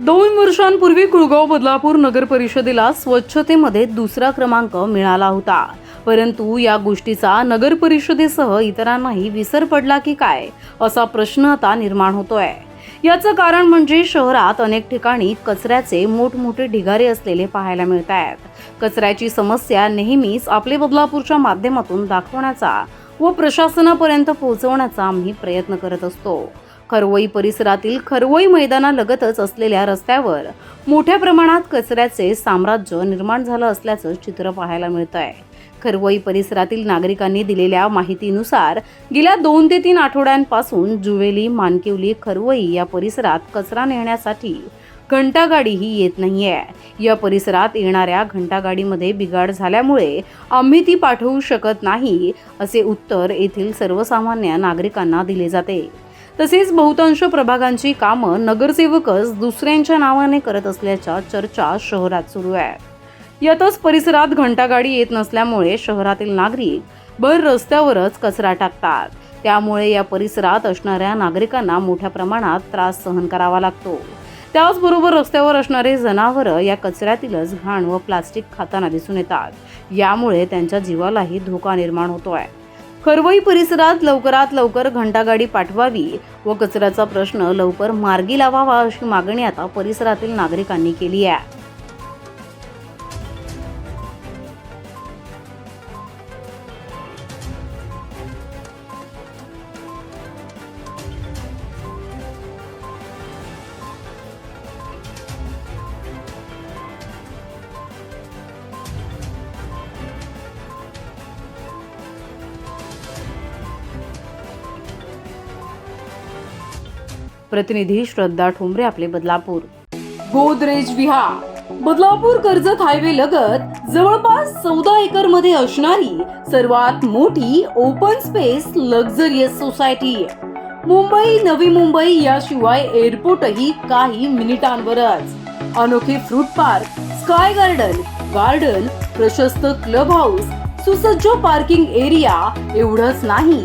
दोन वर्षांपूर्वी कुळगाव बदलापूर नगर परिषदेला स्वच्छतेमध्ये दुसरा क्रमांक मिळाला होता. परंतु या गोष्टीचा नगर परिषदेसह इतरांनाही विसर पडला की काय? असा प्रश्न आता निर्माण होतोय. याचं कारण म्हणजे शहरात अनेक ठिकाणी कचऱ्याचे मोठमोठे ढिगारे असलेले पाहायला मिळत आहेत कचऱ्याची समस्या नेहमीच आपले बदलापूरच्या माध्यमातून दाखवण्याचा व प्रशासनापर्यंत पोहोचवण्याचा आम्ही प्रयत्न करत असतो. खरवई परिसरातील खरवई मैदानालगतच असलेल्या रस्त्यावर मोठ्या प्रमाणात कचऱ्याचे साम्राज्य निर्माण झालं असल्याचं चित्र पाहायला मिळत आहे खरवई परिसरातील नागरिकांनी दिलेल्या माहितीनुसार गेल्या दोन ते तीन आठवड्यांपासून जुवेली मानकिवली खरवई या परिसरात कचरा नेण्यासाठी घंटागाडीही येत नाही आहे या परिसरात येणाऱ्या घंटागाडीमध्ये बिघाड झाल्यामुळे आम्ही ती पाठवू शकत नाही असे उत्तर येथील सर्वसामान्य नागरिकांना दिले जाते. तसेच बहुतांश प्रभागांची कामं नगरसेवकच दुसऱ्यांच्या नावाने करत असल्याच्या चर्चा शहरात सुरू आहे. यातच परिसरात घंटागाडी येत नसल्यामुळे शहरातील नागरिक भर रस्त्यावरच कचरा टाकतात. त्यामुळे या परिसरात असणाऱ्या नागरिकांना मोठ्या प्रमाणात त्रास सहन करावा लागतो. त्याचबरोबर रस्त्यावर असणारे जनावरं या कचऱ्यातीलच घाण व प्लास्टिक खाताना दिसून येतात. यामुळे त्यांच्या जीवालाही धोका निर्माण होतो आहे खरवई परिसरात लवकरात लवकर घंटागाडी पाठवावी व कचऱ्याचा प्रश्न लवकर मार्गी लावावा अशी मागणी आता परिसरातील नागरिकांनी केली आहे. प्रतिनिधी श्रद्धा ठोंबरे आपले बदलापूर. गोदरेज विहा बदलापूर कर्जत हायवे लगत जवळपास चौदा एकरमध्ये असणारी सर्वात मोठी open space luxurious society. Mumbai Navi Mumbai याशिवाय एअरपोर्टही काही मिनिटांवरच. अनोखे fruit park sky garden garden प्रशस्त क्लब हाऊस सुसज्ज पार्किंग एरिया एवढंच नाही.